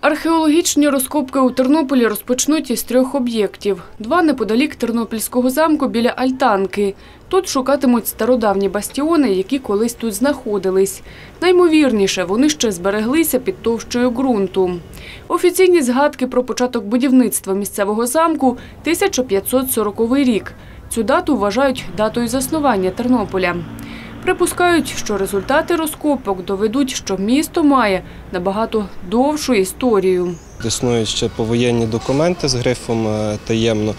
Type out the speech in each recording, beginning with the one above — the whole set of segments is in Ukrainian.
Археологічні розкопки у Тернополі розпочнуть із трьох об'єктів. Два неподалік Тернопільського замку біля Альтанки. Тут шукатимуть стародавні бастіони, які колись тут знаходились. Наймовірніше, вони ще збереглися під товщою ґрунту. Офіційні згадки про початок будівництва місцевого замку – 1540 рік. Цю дату вважають датою заснування Тернополя. Припускають, що результати розкопок доведуть, що місто має набагато довшу історію. Існують ще повоєнні документи з грифом е, таємно,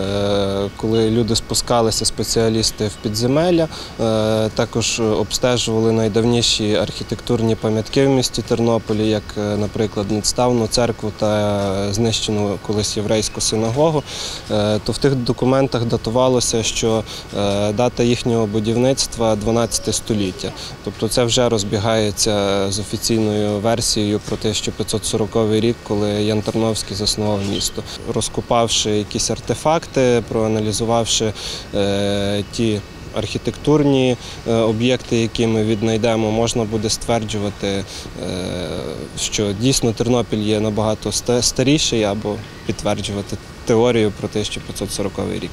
е, коли люди спускалися, спеціалісти в підземелля, е, також обстежували найдавніші архітектурні пам'ятки в місті Тернополі, як, наприклад, надставну церкву та знищену колись єврейську синагогу. То в тих документах датувалося, що дата їхнього будівництва 12 століття. Тобто це вже розбігається з офіційною версією про те, що 540 рік, коли Ян Тарновський заснував місто. Розкопавши якісь артефакти, проаналізувавши е, ті архітектурні е, об'єкти, які ми віднайдемо, можна буде стверджувати, е, що дійсно Тернопіль є набагато старіший або підтверджувати теорію про те, що 540 рік.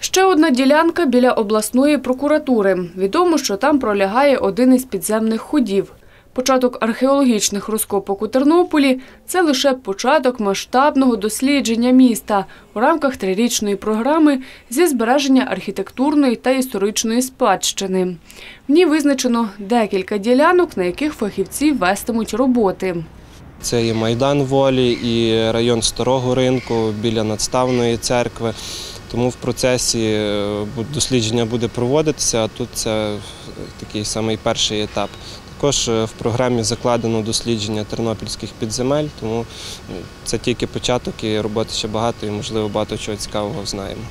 Ще одна ділянка біля обласної прокуратури. Відомо, що там пролягає один із підземних ходів. Початок археологічних розкопок у Тернополі – це лише початок масштабного дослідження міста у рамках трирічної програми зі збереження архітектурної та історичної спадщини. В ній визначено декілька ділянок, на яких фахівці вестимуть роботи. Це і Майдан Волі, і район Старого ринку біля надставної церкви. Тому в процесі е, дослідження буде проводитися, а тут це такий самий перший етап. Також е, в програмі закладено дослідження тернопільських підземель, тому е, це тільки початок і роботи ще багато, і можливо багато чого цікавого знаємо.